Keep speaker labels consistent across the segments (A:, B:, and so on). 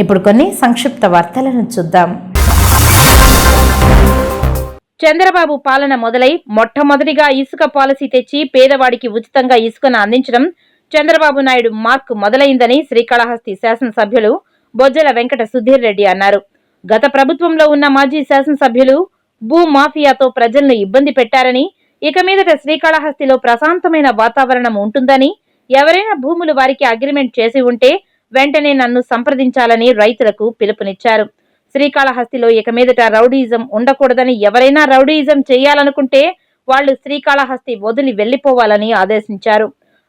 A: ఇప్పుడు కొన్ని సంక్షిప్త వార్తలను చూద్దాం. చంద్రబాబు పాలన మొదలై మొట్టమొదటిగా ఇసుక పాలసీ తెచ్చి పేదవాడికి ఉచితంగా ఇసుకను అందించడం చంద్రబాబు నాయుడు మార్క్ మొదలైందని శ్రీకాళహస్తి శాసనసభ్యులు బొజ్జల వెంకట సుధీర్ రెడ్డి అన్నారు. గత ప్రభుత్వంలో ఉన్న మాజీ శాసనసభ్యులు భూ మాఫియాతో ప్రజలను ఇబ్బంది పెట్టారని ఇక మీదట శ్రీకాళహస్తిలో ప్రశాంతమైన వాతావరణం ఉంటుందని ఎవరైనా భూములు వారికి అగ్రిమెంట్ చేసి ఉంటే వెంటనే నన్ను సంప్రదించాలని రైతులకు పిలుపునిచ్చారు. శ్రీకాళహస్తిలో ఇక మీదట రౌడీయిజం ఉండకూడదని ఎవరైనా రౌడీయిజం చేయాలనుకుంటే వాళ్ళు శ్రీకాళహస్తి వదిలి వెళ్ళిపోవాలని ఆదేశించారు.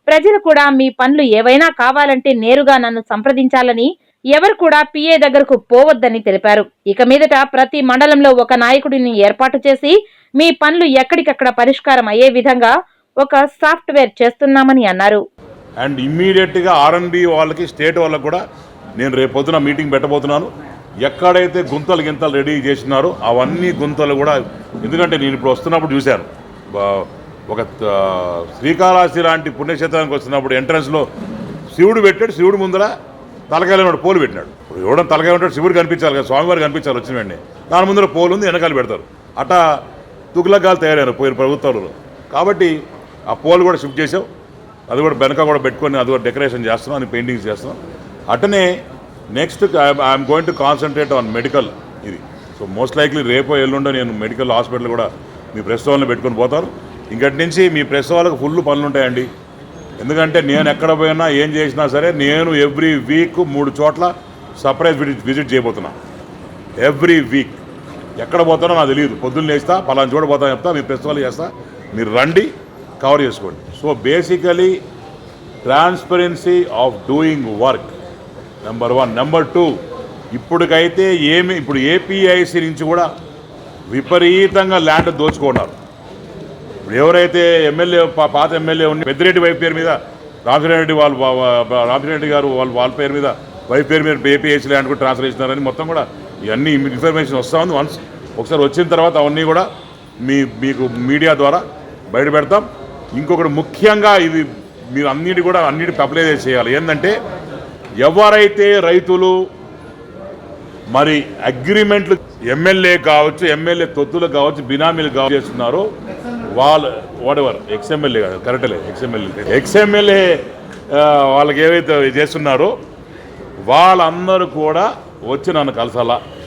A: ప్రజలు కూడా మీ పనులు ఏవైనా కావాలంటే నేరుగా నన్ను సంప్రదించాలని ఎవరు కూడా పిఏ దగ్గరకు పోవద్దని తెలిపారు. ఇక మీదట ప్రతి మండలంలో ఒక నాయకుడిని ఏర్పాటు చేసి మీ పనులు ఎక్కడికక్కడ పరిష్కారం అయ్యే విధంగా ఒక సాఫ్ట్వేర్ చేస్తున్నామని అన్నారు.
B: అండ్ ఇమ్మీడియట్గా ఆర్ఎన్బి వాళ్ళకి స్టేట్ వాళ్ళకి కూడా నేను రేపు పొద్దున మీటింగ్ పెట్టబోతున్నాను. ఎక్కడైతే గుంతలు గింతలు రెడీ చేసినారో అవన్నీ గుంతలు కూడా ఎందుకంటే నేను ఇప్పుడు వస్తున్నప్పుడు చూశాను. ఒక శ్రీకాళహస్తి లాంటి పుణ్యక్షేత్రానికి వస్తున్నప్పుడు ఎంట్రన్స్లో శివుడు పెట్టాడు శివుడు ముందర తలకాయలు ఉన్నాడు పోలు పెట్టినాడు. ఇప్పుడు ఎవడో తలకాయ ఉంటాడు శివుడు కనిపించాలి కదా స్వామివారు కనిపించాలి వచ్చిన వెంటనే. దాని ముందర పోలు ఉంది వెనకాల పెడతారు. అట్టా తుగులగాలు తయారయ్యారు పోయిన ప్రభుత్వాలలో. కాబట్టి ఆ పోలు కూడా షిఫ్ట్ చేసాం అది కూడా వెనక కూడా పెట్టుకొని అది కూడా డెకరేషన్ చేస్తున్నాం అని పెయింటింగ్స్ చేస్తున్నాం అట్టనే next I'm going to concentrate on medical ఇది సో మోస్ట్ లైక్లీ రేపో ఎల్లుండో నేను మెడికల్ హాస్పిటల్ కూడా మీ ప్రెస్ వాళ్ళని పెట్టుకొని పోతాను ఇంకటి నుంచి మీ ప్రెస్ వాళ్ళకి ఫుల్ పనులు ఉంటాయండి ఎందుకంటే నేను ఎక్కడ పోయినా ఏం చేసినా సరే నేను ఎవ్రీ వీక్ మూడు చోట్ల సర్ప్రైజ్ విజిట్ విజిట్ చేయబోతున్నా ఎవ్రీ వీక్ ఎక్కడ పోతానో నాకు తెలియదు పొద్దున్న లేస్తా పలానా చోట పోతా చెప్తా మీ ప్రెస్ వాళ్ళు చేస్తా మీరు రండి కవర్ చేసుకోండి. So basically transparency of doing work number one number two ఇప్పటికైతే ఏమి ఇప్పుడు ఏపీఐసి నుంచి కూడా విపరీతంగా ల్యాండ్ దోచుకున్నారు. ఇప్పుడు ఎవరైతే ఎమ్మెల్యే పాత ఎమ్మెల్యే ఉన్న పెద్దిరెడ్డి వైఫ్ పేరు మీద రామచంద్రారెడ్డి వాళ్ళు రామచంద్రారెడ్డి గారు వాళ్ళ వాళ్ళ పేరు మీద వైఫ్ పేరు మీద ఏపీఐసి ల్యాండ్ కూడా ట్రాన్స్ఫర్ చేసినారని మొత్తం కూడా ఇవన్నీ ఇన్ఫర్మేషన్ వస్తూ ఉంది. వన్స్ ఒకసారి వచ్చిన తర్వాత అవన్నీ కూడా మీ మీకు మీడియా ద్వారా బయట పెడతాం. ఇంకొకటి ముఖ్యంగా ఇది మీరు అన్నిటి కూడా అన్నిటి పబ్లైజ్ చేయాలి. ఏంటంటే ఎవరైతే రైతులు మరి అగ్రిమెంట్లు ఎమ్మెల్యే కావచ్చు ఎమ్మెల్యే తొత్తులు కావచ్చు బినామీలు కావచ్చు చేస్తున్నారో వాళ్ళు వాడెవర్ ఎక్స్ఎమ్మెల్యే కాదు కరెక్ట్లే ఎక్స్ఎమ్మెల్యే ఎక్స్ఎమ్మెల్యే వాళ్ళకి ఏవైతే చేస్తున్నారో వాళ్ళందరూ కూడా వచ్చి నన్ను కలసాలా.